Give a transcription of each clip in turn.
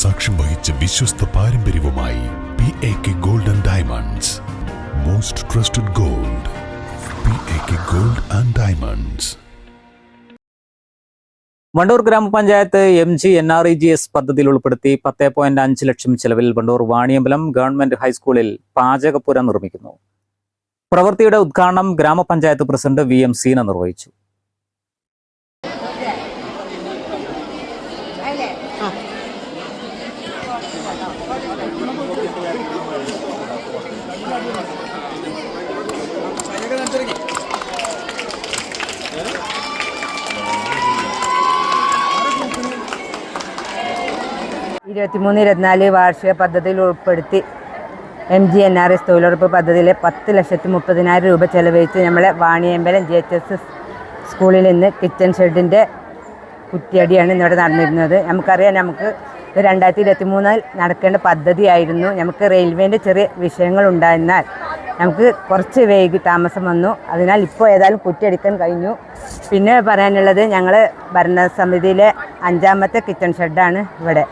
സാക്ഷ്യം വഹിച്ച വിശ്വസ്ത പാരമ്പര്യവുമായി P A K gold and diamonds most trusted gold P A K gold and diamonds Wandoor ഗ്രാമപഞ്ചായത്ത് M G N R E G S പദ്ധതിയിൽ ഉൾപ്പെടുത്തി പത്ത് പോയിന്റ് അഞ്ച് ലക്ഷം ചെലവിൽ വണ്ടൂർ വാണിയമ്പലം ഗവൺമെന്റ് ഹൈസ്കൂളിൽ പാചകപ്പുര നിർമ്മിക്കുന്നു. പ്രവൃത്തിയുടെ ഉദ്ഘാടനം ഗ്രാമപഞ്ചായത്ത് പ്രസിഡന്റ് വി എം സീന നിർവഹിച്ചു. ഇരുപത്തിമൂന്ന് ഇരുപത്തിനാല് വാർഷിക പദ്ധതിയിൽ ഉൾപ്പെടുത്തി M G N R S തൊഴിലുറപ്പ് പദ്ധതിയിലെ പത്ത് ലക്ഷത്തി മുപ്പതിനായിരം രൂപ ചെലവഴിച്ച് നമ്മളെ വാണിയമ്പലം ജി എച്ച് എസ് സ്കൂളിൽ നിന്ന് കിച്ചൺ ഷെഡിന്റെ കുറ്റിയടിയാണ് ഇന്നിവിടെ നടന്നിരുന്നത്. നമുക്കറിയാം നമുക്ക് ഇത് രണ്ടായിരത്തി ഇരുപത്തി മൂന്നിൽ നടക്കേണ്ട പദ്ധതിയായിരുന്നു നമുക്ക് റെയിൽവേന്റെ ചെറിയ വിഷയങ്ങൾ ഉണ്ടായിരുന്നാൽ നമുക്ക് കുറച്ച് വൈകി താമസം വന്നു. അതിനാൽ ഇപ്പോൾ ഏതായാലും കുറ്റിയടിക്കാൻ കഴിഞ്ഞു. പിന്നെ പറയാനുള്ളത് ഞങ്ങൾ ഭരണസമിതിയിലെ അഞ്ചാമത്തെ കിച്ചൺ ഷെഡാണ് ഇവിടെ.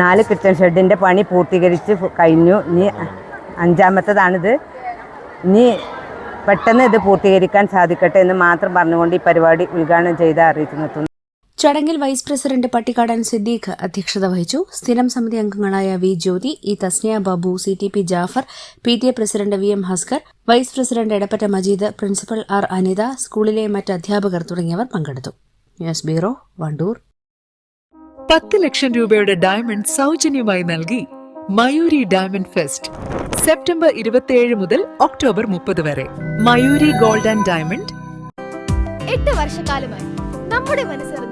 നാല് കിച്ചൺ ഷെഡിന്റെ പണി പൂർത്തീകരിച്ച് കഴിഞ്ഞു. ഇനി അഞ്ചാമത്തതാണിത്. ഇനി പെട്ടെന്ന് ഇത് പൂർത്തീകരിക്കാൻ സാധിക്കട്ടെ എന്ന് മാത്രം പറഞ്ഞുകൊണ്ട് ഈ പരിപാടി ഉദ്ഘാടനം ചെയ്ത് അറിയിച്ചു നിർത്തുന്നു ചടങ്ങിൽ വൈസ് പ്രസിഡന്റ് പട്ടിക്കാടൻ സിദ്ദീഖ് അധ്യക്ഷത വഹിച്ചു. സ്ഥിരം സമിതി അംഗങ്ങളായ V Jyothi E Thasniya Babu C T P Jaffar P T A president V M Haskar vice president Edappatta Majeed principal R Anitha സ്കൂളിലെ മറ്റ് അധ്യാപകർ തുടങ്ങിയവർ പങ്കെടുത്തു. News bureau Wandoor. പത്ത് ലക്ഷം രൂപയുടെ ഡയമണ്ട് സൗജന്യമായി നൽകി മയൂരി ഡയമണ്ട് ഫെസ്റ്റ് സെപ്റ്റംബർ ഇരുപത്തിയേഴ് മുതൽ ഒക്ടോബർ മുപ്പത് വരെ. Mayuri gold and diamond. എട്ട് വർഷക്കാലമായി നമ്മുടെ മനസ്സറിഞ്ഞ